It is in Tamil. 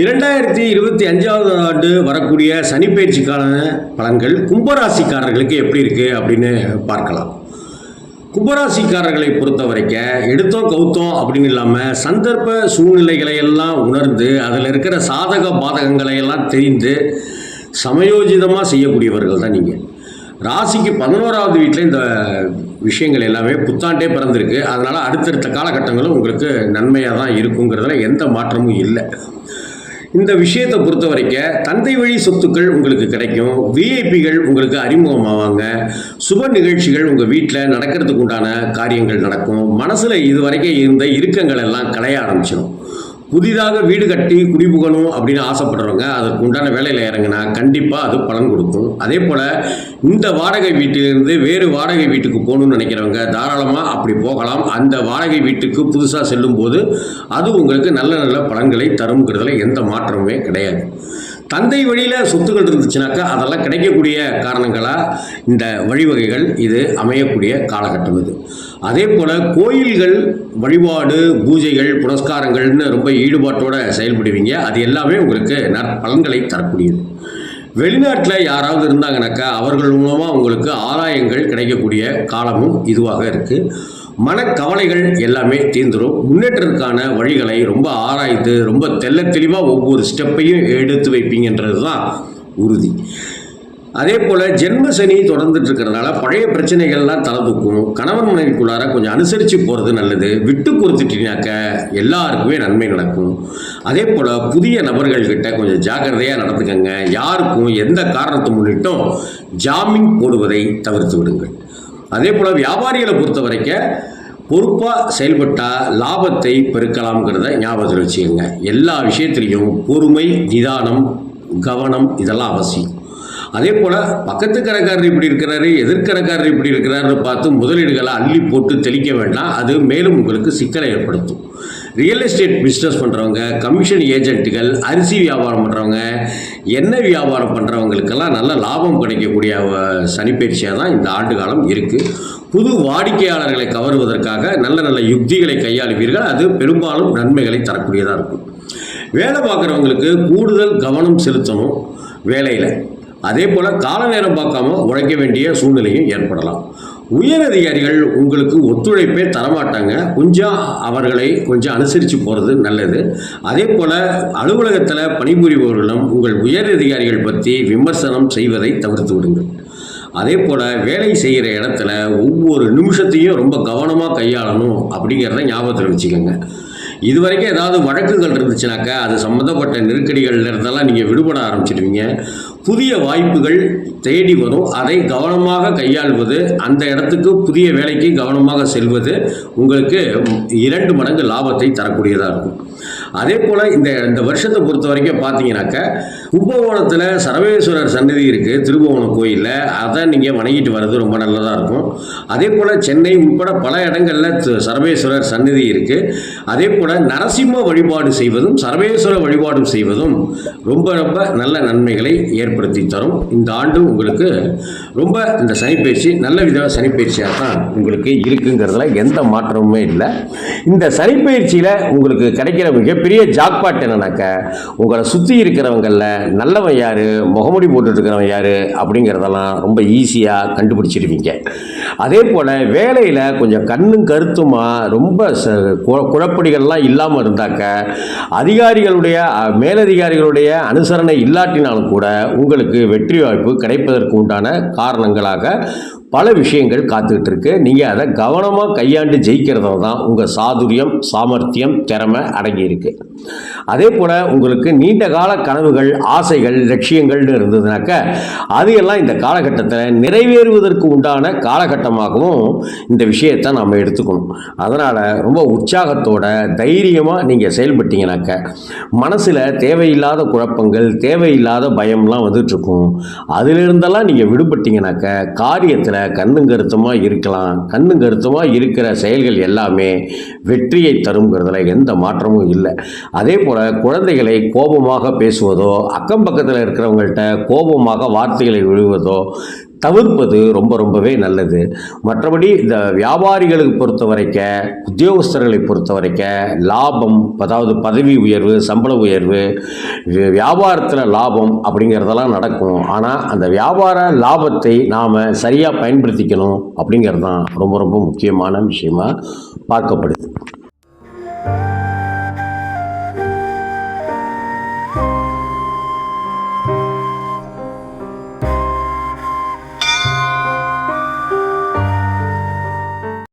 இரண்டாயிரத்தி இருபத்தி அஞ்சாவது ஆண்டு வரக்கூடிய சனிப்பயிற்சிக்கான பலன்கள் கும்பராசிக்காரர்களுக்கு எப்படி இருக்குது அப்படின்னு பார்க்கலாம். கும்பராசிக்காரர்களை பொறுத்த வரைக்கும் எடுத்தோம் கவுத்தோம் அப்படின்னு இல்லாமல் சந்தர்ப்ப சூழ்நிலைகளை எல்லாம் உணர்ந்து அதில் இருக்கிற சாதக பாதகங்களை எல்லாம் தெரிந்து சமயோஜிதமாக செய்யக்கூடியவர்கள் தான் நீங்கள் ராசிக்கு பதினோராவது வீட்டில் இந்த விஷயங்கள் எல்லாமே புத்தாண்டே பிறந்திருக்கு. அதனால் அடுத்தடுத்த காலகட்டங்களும் உங்களுக்கு நன்மையாக தான் இருக்குங்கிறதுல எந்த மாற்றமும் இல்லை. இந்த விஷயத்தை பொறுத்த வரைக்கும் தந்தை வழி சொத்துக்கள் உங்களுக்கு கிடைக்கும். விஐபிகள் உங்களுக்கு அறிமுகமாவாங்க. சுப நிகழ்ச்சிகள் உங்கள் வீட்டில் நடக்கிறதுக்கு உண்டான காரியங்கள் நடக்கும். மனசில் இது வரைக்கும் இருந்த இறுக்கங்கள் எல்லாம் களைய ஆரம்பிச்சிடும் புதிதாக வீடு கட்டி குடிபுகணும் அப்படின்னு ஆசைப்படுறவங்க அதற்கு உண்டான வேலையில் இறங்கினா கண்டிப்பாக அது பலன் கொடுக்கும். அதே போல் இந்த வாடகை வீட்டிலிருந்து வேறு வாடகை வீட்டுக்கு போகணும்னு நினைக்கிறவங்க தாராளமாக அப்படி போகலாம். அந்த வாடகை வீட்டுக்கு புதுசாக செல்லும்போது அது உங்களுக்கு நல்ல நல்ல பலன்களை தருங்கிறதுல எந்த மாற்றமுமே கிடையாது. தந்தை வழியில் சொத்துக்கள் இருந்துச்சுனாக்கா அதெல்லாம் கிடைக்கக்கூடிய காரணங்களாக இந்த வழிவகைகள் இது அமையக்கூடிய காலகட்டம் இது. அதே போல் கோயில்கள் வழிபாடு பூஜைகள் புரஸ்காரங்கள்னு ரொம்ப ஈடுபாட்டோடு செயல்படுவீங்க. அது எல்லாமே உங்களுக்கு நற்பலன்களை தரக்கூடியது. வெளிநாட்டில் யாராவது இருந்தாங்கனாக்கா அவர்கள் மூலமாக உங்களுக்கு ஆதாயங்கள் கிடைக்கக்கூடிய காலமும் இதுவாக இருக்குது மனக்கவலைகள் எல்லாமே தீர்ந்துடும் முன்னேற்றத்துக்கான வழிகளை ரொம்ப ஆராய்ந்து ரொம்ப தெள்ள தெளிவாக ஒவ்வொரு ஸ்டெப்பையும் எடுத்து வைப்பீங்கன்றது தான் உறுதி. அதே போல் ஜென்ம சனி தொடர்ந்துட்டு இருக்கிறதுனால பழைய பிரச்சனைகள்லாம் தலை கணவன் மனைவிக்குள்ளார கொஞ்சம் அனுசரித்து போகிறது நல்லது. விட்டு கொடுத்துட்டீங்கனாக்க எல்லாருக்குமே நன்மை நடக்கும். அதே போல் புதிய நபர்கள்கிட்ட கொஞ்சம் ஜாக்கிரதையாக நடந்துக்கங்க. யாருக்கும் எந்த காரணத்தை முன்னிட்டும் ஜாமீன் போடுவதை தவிர்த்து விடுங்கள். அதே போல் வியாபாரிகளை பொறுத்த வரைக்கும் பொறுப்பாக செயல்பட்டால் லாபத்தை பெருக்கலாம்ங்கிறத ஞாபகத்தில் வச்சுக்கோங்க. எல்லா விஷயத்துலேயும் பொறுமை நிதானம் கவனம் இதெல்லாம் அவசியம். அதே போல் பக்கத்து கடைக்காரர் இப்படி இருக்கிறாரு எதிர்க்கடைக்காரர் இப்படி இருக்கிறாருன்னு பார்த்து முதலீடுகளை அள்ளி போட்டு தெளிக்க வேண்டாம். அது மேலும் உங்களுக்கு சிக்கலை ஏற்படுத்தும். ரியல் எஸ்டேட் பிஸ்னஸ் பண்ணுறவங்க கமிஷன் ஏஜென்ட்டுகள் அரிசி வியாபாரம் பண்ணுறவங்க எண்ணெய் வியாபாரம் பண்ணுறவங்களுக்கெல்லாம் நல்ல லாபம் கிடைக்கக்கூடிய சனிப்பயிற்சியாக தான் இந்த ஆண்டு காலம் இருக்குது புது வாடிக்கையாளர்களை கவருவதற்காக நல்ல நல்ல யுக்திகளை கையாளுவீர்கள். அது பெரும்பாலும் நன்மைகளை தரக்கூடியதாக இருக்கும். வேலை பார்க்குறவங்களுக்கு கூடுதல் கவனம் செலுத்தணும் வேலையில். அதே போல் கால நேரம் பார்க்காம உழைக்க வேண்டிய சூழ்நிலையும் ஏற்படலாம். உயர் அதிகாரிகள் உங்களுக்கு ஒத்துழைப்பே தரமாட்டாங்க. கொஞ்சம் அவர்களை கொஞ்சம் அனுசரித்து போகிறது நல்லது. அதே போல் அலுவலகத்தில் பணிபுரிபவர்களும் உங்கள் உயர் அதிகாரிகள் பற்றி விமர்சனம் செய்வதை தவிர்த்து விடுங்கள். அதே போல் வேலை செய்கிற இடத்துல ஒவ்வொரு நிமிஷத்தையும் ரொம்ப கவனமாக கையாளணும் அப்படிங்கிறத ஞாபகத்தில் வச்சுக்கோங்க. இது வரைக்கும் ஏதாவது வழக்குகள் இருந்துச்சுனாக்கா அது சம்மந்தப்பட்ட நெருக்கடிகள் இருந்தெல்லாம் நீங்கள் விடுபட ஆரம்பிச்சிடுவீங்க. புதிய வாய்ப்புகள் தேடி வரும். அதை கவனமாக கையாள்வது அந்த இடத்துக்கு புதிய வேலைக்கு கவனமாக செல்வது உங்களுக்கு இரண்டு மடங்கு லாபத்தை தரக்கூடியதாக இருக்கும். அதே போல் இந்த இந்த வருஷத்தை பொறுத்த வரைக்கும் பார்த்தீங்கன்னாக்க கும்பகோணத்தில் சரவேஸ்வரர் சன்னதி இருக்குது திருபுவனம் கோயிலில். அதை நீங்கள் வணங்கிட்டு வர்றது ரொம்ப நல்லதாக இருக்கும். அதே போல் சென்னை உட்பட பல இடங்களில் சரவேஸ்வரர் சன்னதி இருக்குது அதே போல் நரசிம்ம வழிபாடு செய்வதும் சரவேஸ்வர வழிபாடும் செய்வதும் ரொம்ப ரொம்ப நல்ல நன்மைகளை ஏற்படுத்தி தரும். இந்த ஆண்டு உங்களுக்கு ரொம்ப இந்த சனிப்பயிற்சி நல்ல விதமாக சனிப்பயிற்சியாக தான் உங்களுக்கு இருக்குங்கிறதுல எந்த மாற்றமுமே இல்லை. இந்த சனிப்பயிற்சியில் உங்களுக்கு கிடைக்கிற மிகப்பெரிய ஜாக்பாட் என்னன்னாக்க உங்களை சுற்றி இருக்கிறவங்களில் நல்லவன் யார் முகமுடி போட்டுட்ருக்கிறவன் யார் அப்படிங்கிறதெல்லாம் ரொம்ப ஈஸியாக கண்டுபிடிச்சிடுவீங்க அதே போல் வேலையில் கொஞ்சம் கண்ணும் கருத்துமாக ரொம்ப ச- கு- குழப்படிகள்லாம் இல்லாமல் இருந்தாக்க அதிகாரிகளுடைய மேலதிகாரிகளுடைய அனுசரணை இல்லாட்டினாலும் கூட உங்களுக்கு வெற்றி வாய்ப்பு கிடைப்பதற்கு உண்டான காரணங்களாக பல விஷயங்கள் காத்துக்கிட்டு இருக்கு நீங்கள் அதை கவனமாக கையாண்டு ஜெயிக்கிறதுல தான் உங்கள் சாதுரியம் சாமர்த்தியம் திறமை அடங்கியிருக்கு. அதே போல் உங்களுக்கு நீண்ட கால கனவுகள் ஆசைகள் லட்சியங்கள்னு இருந்ததுனாக்க அது எல்லாம் இந்த காலகட்டத்தில் நிறைவேறுவதற்கு உண்டான காலகட்டமாகவும் இந்த விஷயத்தை நாம் எடுத்துக்கணும். அதனால் ரொம்ப உற்சாகத்தோட தைரியமாக நீங்கள் செயல்பட்டீங்கனாக்க மனசில் தேவையில்லாத குழப்பங்கள் தேவையில்லாத பயம்லாம் வந்துட்டுருக்கும். அதிலிருந்தெல்லாம் நீங்கள் விடுபட்டீங்கனாக்க காரியத்தில் கண்ணும் கருத்துமாக இருக்கலாம். கண்ணும் கருத்துமாக இருக்கிற செயல்கள் எல்லாமே வெற்றியை தருங்கிறதுல எந்த மாற்றமும் இல்லை. அதே போல் குழந்தைகளை கோபமாக பேசுவதோ அக்கம் பக்கத்தில் இருக்கிறவங்கள்ட்ட கோபமாக வார்த்தைகளை விழுவதோ தவிர்ப்பது ரொம்ப ரொம்பவே நல்லது. மற்றபடி இந்த வியாபாரிகளுக்கு பொறுத்த வரைக்க உத்தியோகஸ்தர்களை பொறுத்த வரைக்க லாபம் அதாவது பதவி உயர்வு சம்பள உயர்வு வியாபாரத்தில் லாபம் அப்படிங்கிறதெல்லாம் நடக்கும் ஆனால் அந்த வியாபார லாபத்தை நாம் சரியாக பயன்படுத்திக்கணும் அப்படிங்கிறது தான் ரொம்ப ரொம்ப முக்கியமான விஷயமாக பார்க்கப்படுது.